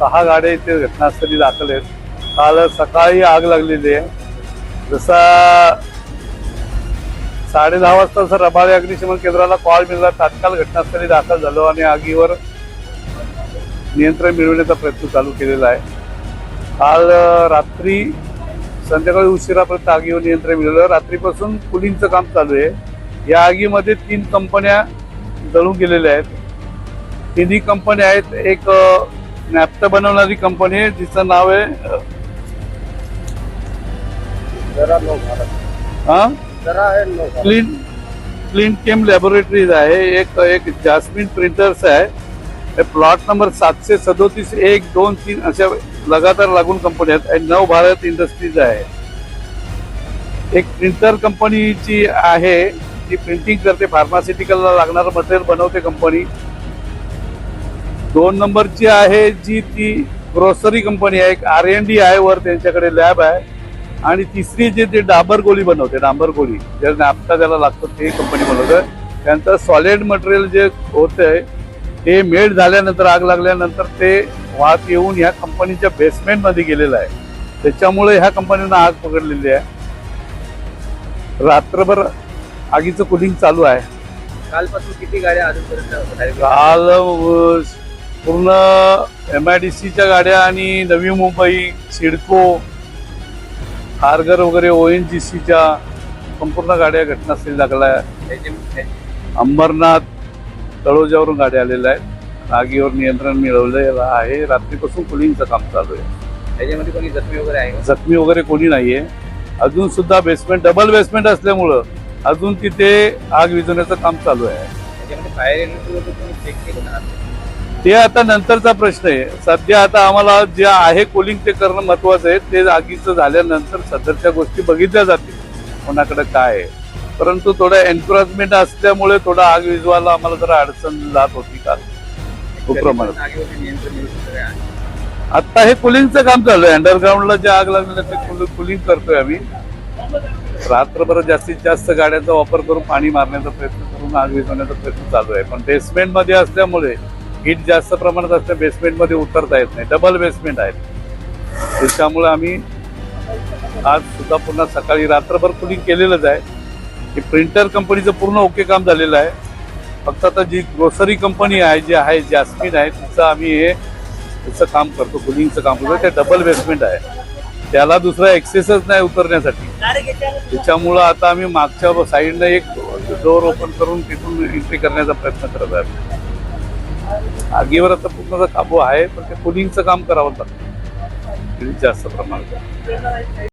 सहा गाड्या इथे घटनास्थळी दाखल आहेत. काल सकाळी आग लागलेली आहे. जसा साडे दहा वाजता सर रबाळे अग्निशमन केंद्राला कॉल मिळाला तात्काळ घटनास्थळी दाखल झालो आणि आगीवर नियंत्रण मिळवण्याचा प्रयत्न चालू केलेला आहे. काल रात्री संध्याकाळी उशिरापर्यंत आगीवर नियंत्रण मिळवलं रात्रीपासून कुलिंगचं काम चालू आहे. या आगीमध्ये तीन कंपन्या जळून गेलेल्या आहेत. तिन्ही कंपन्या आहेत. एक नॅप्ट बनवणारी कंपनी आहे जिचं नाव आहे हा. क्लीन क्लीन केम लॅबोरेटरीज आहे. एक एक जास्मिन प्रिंटर्स आहे. प्लॉट नंबर सातशे सदोतीस एक दोन तीन अशा लगातार लागून कंपन्या आहेत. आणि नव भारत इंडस्ट्रीज आहे. एक प्रिंटर कंपनीची आहे. जी प्रिंटिंग करते. फार्मास्युटिकलला लागणारं मटेरियल बनवते कंपनी दोन नंबरची आहे जी ती ग्रोसरी कंपनी आहे एक आर एन डी आहे वर त्यांच्याकडे लॅब आहे. आणि तिसरी जे ते डांबर गोळी बनवते डांबर गोळी जे नापता त्याला लागतं ते कंपनी बनवतं. त्यांचं सॉलिड मटेरियल जे होतंय ते मेल्ट झाल्यानंतर आग लागल्यानंतर ते वाहत येऊन ह्या कंपनीच्या बेसमेंटमध्ये गेलेलं आहे. त्याच्यामुळे ह्या कंपनीनं आग पकडलेली आहे. रात्रभर आगीचं कुलिंग चालू आहे. कालपासून किती गाड्या काल पूर्ण एम आय डी सीच्या गाड्या आणि नवी मुंबई सिडको खारघर वगैरे ओ एन जी सीच्या संपूर्ण गाड्या घटनास्थळी लागल्या अंबरनाथ तळोजावरून गाड्या आलेल्या आहेत. आगीवर नियंत्रण मिळवलेलं आहे. रात्रीपासून कुलिंगचं काम चालू आहे. त्याच्यामध्ये कोणी जखमी वगैरे आहे? जखमी वगैरे कोणी नाहीये. अजून सुद्धा बेसमेंट डबल बेसमेंट असल्यामुळं अजून तिथे आग विझवण्याचं काम चालू आहे. त्याच्यामध्ये फायर ते आता नंतरचा प्रश्न आहे. सध्या आता आम्हाला जे आहे कोलिंग ते करणं महत्वाचं आहे. ते आगीचं झाल्यानंतर सदरच्या गोष्टी बघितल्या जातील. कोणाकडे काय आहे. परंतु थोडं एन्करेजमेंट असल्यामुळे थोडं आग विझवायला आम्हाला जरा अडचण जात होती काल. खूप प्रमाणात? आता हे कुलिंगचं काम चालू आहे. अंडरग्राऊंडला जे आग लागलेलं ते कुलिंग करतोय आम्ही. रात्रभर जास्तीत जास्त गाड्यांचा वापर करून पाणी मारण्याचा प्रयत्न करून आग विझवण्याचा प्रयत्न चालू आहे. पण बेसमेंटमध्ये असल्यामुळे हीट जास्त प्रमाणात असल्या बेसमेंटमध्ये उतरता येत नाही. डबल बेसमेंट आहेत त्याच्यामुळे आम्ही आज सुद्धा पुन्हा सकाळी रात्रभर कुलिंग केलेलंच आहे. की प्रिंटर कंपनीचं पूर्ण ओके काम झालेलं आहे. फक्त आता जी ग्रोसरी कंपनी आहे जी आहे जास्मिन आहे तिचं आम्ही हे तिचं काम करतो कुलिंगचं काम करतो. ते डबल बेसमेंट आहे. त्याला दुसरा एक्सेसच नाही उतरण्यासाठी. त्याच्यामुळं आता आम्ही मागच्या साईडनं एक डोअर ओपन करून तिथून एंट्री करण्याचा प्रयत्न करत आहे. आगीवर आता पूर्ण काबू आहे पण ते कुलिंगचं काम करावं लागतं. जास्त प्रमाणात.